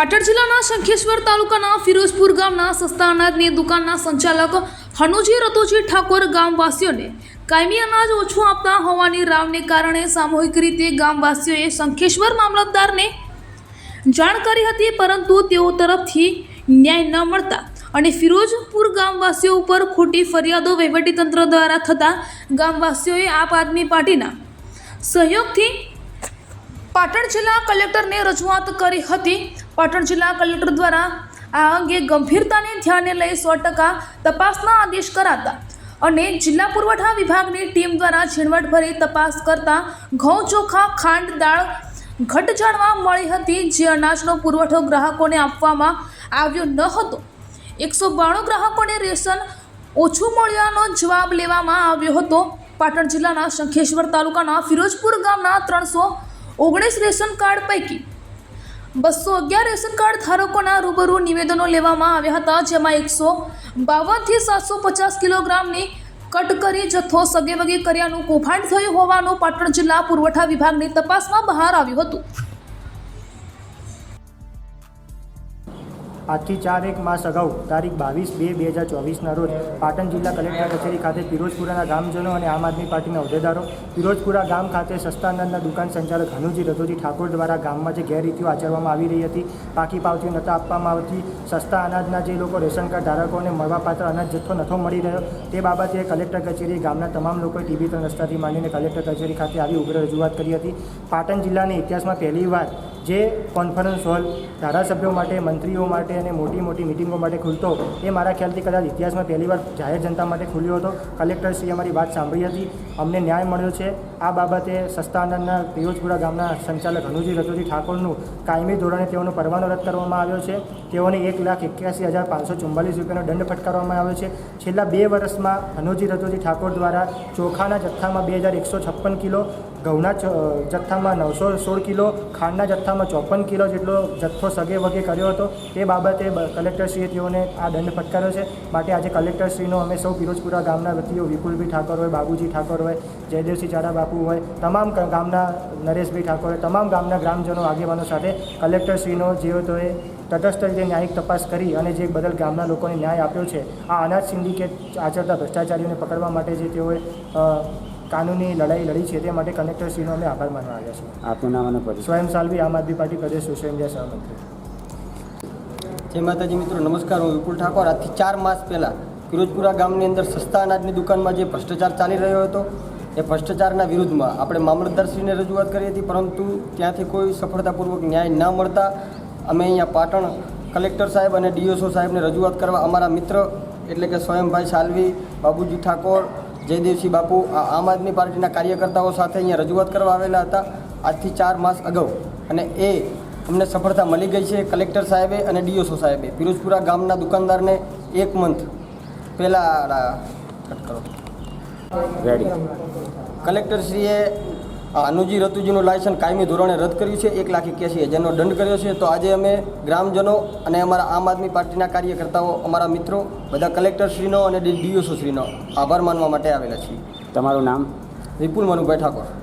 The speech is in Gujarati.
પાટણ જિલ્લાના શંખેશ્વર તાલુકાના ફિરોજપુર ગામના સસ્તા અનાજની દુકાનના સંચાલક હનુજી રતોજી ઠાકોર ગામવાસીઓને કાયમી અનાજ ઓછું આપતા હોવાની રાવને કારણે સામૂહિક રીતે ગામવાસીઓએ શંખેશ્વર મામલતદારને જાણ કરી હતી, પરંતુ તેઓ તરફથી ન્યાય ન મળતા અને ફિરોજપુર ગામવાસીઓ ઉપર ખોટી ફરિયાદો વહીવટીતંત્ર દ્વારા થતા ગામવાસીઓએ આપ આદમી પાર્ટીના સહયોગથી પાટણ જિલ્લા કલેક્ટરને રજૂઆત કરી હતી. પાટણ જિલ્લા કલેક્ટર દ્વારા આ અંગે ગંભીરતાને ધ્યાને લઈ સો ટકા તપાસના આદેશ કરાતા અને જિલ્લા પુરવઠા વિભાગની ટીમ દ્વારા ઝીણવટભરી તપાસ કરતા ઘઉં ચોખા, ખાંડ, દાળ ઘટ જાણવા મળી હતી. જે અનાજનો પુરવઠો ગ્રાહકોને આપવામાં આવ્યો ન હતો. એકસો બાણું ગ્રાહકોને રેશન ઓછું મળ્યાનો જવાબ લેવામાં આવ્યો હતો. પાટણ જિલ્લાના શંખેશ્વર તાલુકાના ફિરોજપુર ગામના ત્રણસો ઓગણીસ રેશન કાર્ડ પૈકી બસો અગિયાર રેશન કાર્ડ ધારકોના રૂબરૂ નિવેદનો લેવામાં આવ્યા હતા, જેમાં એકસો બાવનથી સાતસો પચાસ કિલોગ્રામની કટકરી જથ્થો સગેવગે કર્યાનું કૌભાંડ થયું હોવાનું પાટણ જિલ્લા પુરવઠા વિભાગની તપાસમાં બહાર આવ્યું હતું. આજથી ચાર એક માસ અગાઉ, તારીખ બાવીસ બે બે હજાર ચોવીસના રોજ, પાટણ જિલ્લા કલેક્ટર કચેરી ખાતે ફિરોજપુરાના ગામજનો અને આમ આદમી પાર્ટીના હોદ્દેદારો ફિરોજપુરા ગામ ખાતે સસ્તા અનાજના દુકાન સંચાલક હનુજી રતોજી ઠાકોર દ્વારા ગામમાં જે ગેરરીતિઓ આચરવામાં આવી રહી હતી, પાકી પાવતીઓ નહોતા આપવામાં આવતી, સસ્તા અનાજના જે લોકો રેશન કાર્ડ ધારકોને મળવાપાત્ર અનાજ જથ્થો નથો મળી રહ્યો, તે બાબતે કલેક્ટર કચેરી ગામના તમામ લોકોએ ટીબી ત્રણ રસ્તાથી માંડીને કલેક્ટર કચેરી ખાતે આવી ઉગ્ર રજૂઆત કરી હતી. પાટણ જિલ્લાના ઇતિહાસમાં પહેલીવાર જે કોન્ફરન્સ હોલ ધારાસભ્યો માટે, મંત્રીઓ માટે અને મોટી મોટી મિટિંગો માટે ખુલતો, એ મારા ખ્યાલથી કદાચ ઇતિહાસમાં પહેલીવાર જાહેર જનતા માટે ખુલ્યો હતો. કલેક્ટરશ્રીએ અમારી વાત સાંભળી હતી. અમને ન્યાય મળ્યો છે. આ બાબતે સસ્તાનંદના પિયોજપુરા ગામના સંચાલક હનુજી રતુજી ઠાકોરનું કાયમી ધોરણે તેઓનો પરવાનો રદ કરવામાં આવ્યો છે. તેઓને એક લાખ એક્યાસી હજાર પાંચસો ચુમ્માલીસ રૂપિયાનો દંડ ફટકારવામાં આવ્યો છે. છેલ્લા બે વર્ષમાં હનુજી રતુજી ઠાકોર દ્વારા ચોખાના જથ્થામાં બે હજાર એકસો છપ્પન કિલો ઘઉંના જથ્થામાં નવસો સોળ કિલો, ખાંડના જથ્થામાં ચોપન કિલો જેટલો જથ્થો સગે વગે કર્યો હતો. તે બાબતે કલેક્ટરશ્રીએ તેઓને આ દંડ ફટકાર્યો છે. માટે આજે કલેક્ટરશ્રીનો અમે સૌ પિરોજપુરા ગામના વ્યક્તિઓ વિપુલભાઈ ઠાકોર હોય, બાબુજી ઠાકોર હોય, જયદેવસિંહ ચાડા બાપુ હોય, તમામ ગામના નરેશભાઈ ઠાકોર હોય, તમામ ગામના ગ્રામજનો આગેવાનો સાથે કલેક્ટરશ્રીનો જે હતો એ તટસ્થ રીતે ન્યાયિક તપાસ કરી અને જે બદલ ગામના લોકોને ન્યાય આપ્યો છે, આ અનાજ સિન્ડિકેટ આચરતા ભ્રષ્ટાચારીઓને પકડવા માટે જે તેઓએ કાનૂની લડાઈ લડી છે તે માટે કલેક્ટરશ્રીનો અમે આભાર માનવા આવ્યા છીએ. આપનું નામ અને પરિચય? સ્વયં સાલવી આમ આદમી પાર્ટી પ્રદેશ સોશિયલ મીડિયા સહમંત્રી. જય માતાજી મિત્રો નમસ્કાર. હું વિપુલ ઠાકોર. આજથી ચાર માસ પહેલાં ફિરોજપુરા ગામની અંદર સસ્તા અનાજની દુકાનમાં જે ભ્રષ્ટાચાર ચાલી રહ્યો હતો એ ભ્રષ્ટાચારના વિરુદ્ધમાં આપણે મામલતદારશ્રીને રજૂઆત કરી હતી પરંતુ ત્યાંથી કોઈ સફળતાપૂર્વક ન્યાય ન મળતા અમે અહીંયા પાટણ કલેક્ટર સાહેબ અને ડીઓસો સાહેબને રજૂઆત કરવા અમારા મિત્ર એટલે કે સ્વયંભાઈ સાલવી બાબુજી ઠાકોર જયદેવસિંહ બાપુ આ આમ આદમી પાર્ટીના કાર્યકર્તાઓ સાથે અહીંયા રજૂઆત કરવા આવેલા હતા આજથી ચાર માસ અગાઉ. અને એ અમને સફળતા મળી ગઈ છે કલેક્ટર સાહેબે અને ડીઓસો સાહેબે. ફિરોજપુરા ગામના દુકાનદારને એક મંથ પહેલાં કટ કરો. કલેક્ટરશ્રીએ અનુજી રતુજીનું લાયસન્સ કાયમી ધોરણે રદ કર્યું છે. એક લાખ એક્યાસી હજારનો દંડ કર્યો છે. તો આજે અમે ગ્રામજનો અને અમારા આમ આદમી પાર્ટીના કાર્યકર્તાઓ અમારા મિત્રો બધા કલેક્ટરશ્રીનો અને ડીઓસો શ્રીનો આભાર માનવા માટે આવેલા છીએ. તમારું નામ? વિપુલ મનુભાઈ ઠાકોર.